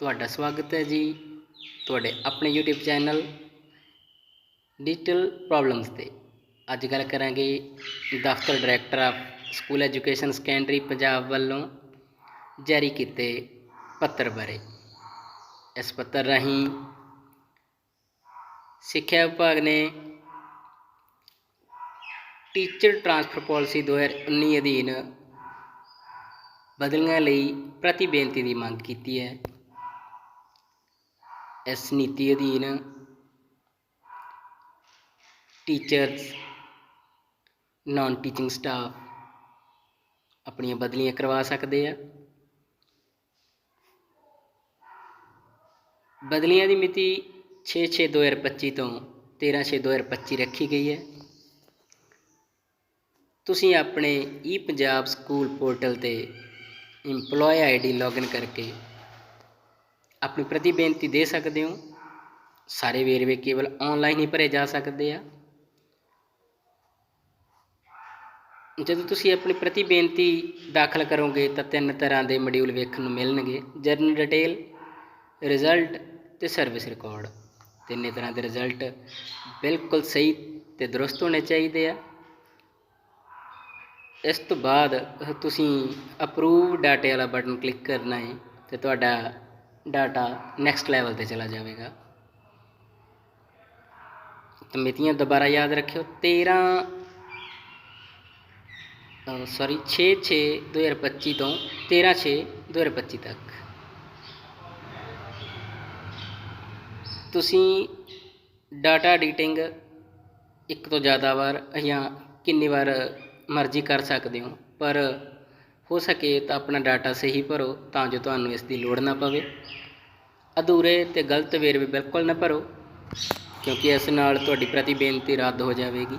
ਤੁਹਾਡਾ ਸਵਾਗਤ ਹੈ ਜੀ ਤੁਹਾਡੇ ਆਪਣੇ YouTube ਚੈਨਲ ਡਿਜੀਟਲ ਪ੍ਰੋਬਲਮਸ ਤੇ। ਅੱਜ ਗੱਲ ਕਰਾਂਗੇ ਦਫ਼ਤਰ director of school education secondary Punjab ਵੱਲੋਂ ਜਾਰੀ ਕੀਤੇ ਪੱਤਰ ਬਾਰੇ। ਇਸ ਪੱਤਰ ਰਾਹੀਂ ਸਿੱਖਿਆ ਵਿਭਾਗ ਨੇ ਟੀਚਰ ਟਰਾਂਸਫਰ ਪਾਲਿਸੀ 2019 ਅਧੀਨ ਬਦਲਣ ਲਈ ਪ੍ਰਤੀ ਬੇਨਤੀ ਦੀ ਮੰਗ ਕੀਤੀ ਹੈ। ਇਸ ਨੀਤੀ ਅਧੀਨ ਟੀਚਰਸ ਨਾਨ ਟੀਚਿੰਗ ਸਟਾਫ ਆਪਣੀਆਂ ਬਦਲੀਆਂ ਕਰਵਾ ਸਕਦੇ ਆ। ਬਦਲੀਆਂ ਦੀ ਮਿਤੀ 6/6/2025 ਤੋਂ 13/6/2025 ਰੱਖੀ ਗਈ ਹੈ। ਤੁਸੀਂ ਆਪਣੇ ਈ ਪੰਜਾਬ ਸਕੂਲ ਪੋਰਟਲ ਤੇ EMPLOYE ਆਈਡੀ ਲੌਗਇਨ ਕਰਕੇ ਆਪਣੀ ਪ੍ਰਤੀ ਬੇਨਤੀ ਦੇ ਸਕਦੇ ਹੋ। ਸਾਰੇ ਵੇਰਵੇ ਕੇਵਲ ਆਨਲਾਈਨ ਹੀ ਭਰੇ ਜਾ ਸਕਦੇ ਆ। ਜਦੋਂ ਤੁਸੀਂ ਆਪਣੀ ਪ੍ਰਤੀ ਬੇਨਤੀ ਦਾਖਲ ਕਰੋਗੇ ਤਾਂ ਤਿੰਨ ਤਰ੍ਹਾਂ ਦੇ ਮੋਡਿਊਲ ਵੇਖਣ ਨੂੰ ਮਿਲਣਗੇ। ਜਰਨਲ ਡਿਟੇਲ ਰਿਜ਼ਲਟ ਤੇ ਸਰਵਿਸ ਰਿਕਾਰਡ ਤਿੰਨੇ ਤਰ੍ਹਾਂ ਦੇ ਰਿਜ਼ਲਟ ਬਿਲਕੁਲ ਸਹੀ ਤੇ ਦਰੁਸਤ ਹੋਣੇ ਚਾਹੀਦੇ ਆ। ਇਸ ਤੋਂ ਬਾਅਦ ਤੁਸੀਂ ਅਪਰੂਵ ਡਾਟੇ ਵਾਲਾ ਬਟਨ ਕਲਿੱਕ ਕਰਨਾ ਹੈ ਤੇ ਤੁਹਾਡਾ ਡਾਟਾ ਨੈਕਸਟ ਲੈਵਲ ਤੇ ਚਲਾ ਜਾਵੇਗਾ ਤੇ ਮਿਤੀਆਂ ਦੁਬਾਰਾ ਯਾਦ ਰੱਖਿਓ 13 ਸੌਰੀ 6 6 2025 ਤੋਂ 13 6 2025 ਤੱਕ ਤੁਸੀਂ ਡਾਟਾ ਐਡੀਟਿੰਗ ਇੱਕ ਤੋਂ ਜ਼ਿਆਦਾ ਵਾਰ ਜਾਂ ਕਿੰਨੀ ਵਾਰ ਮਰਜ਼ੀ ਕਰ ਸਕਦੇ ਹੋ ਪਰ ਹੋ ਸਕੇ ਤਾਂ ਆਪਣਾ ਡਾਟਾ ਸਹੀ ਭਰੋ ਤਾਂ ਜੋ ਤੁਹਾਨੂੰ ਇਸ ਦੀ ਲੋੜ ਨਾ ਪਵੇ। ਅਧੂਰੇ ਤੇ ਗਲਤ ਵੇਰਵੇ ਬਿਲਕੁਲ ਨਾ ਭਰੋ, ਕਿਉਂਕਿ ਇਸ ਨਾਲ ਤੁਹਾਡੀ ਪ੍ਰਤੀ ਬੇਨਤੀ ਰੱਦ ਹੋ ਜਾਵੇਗੀ।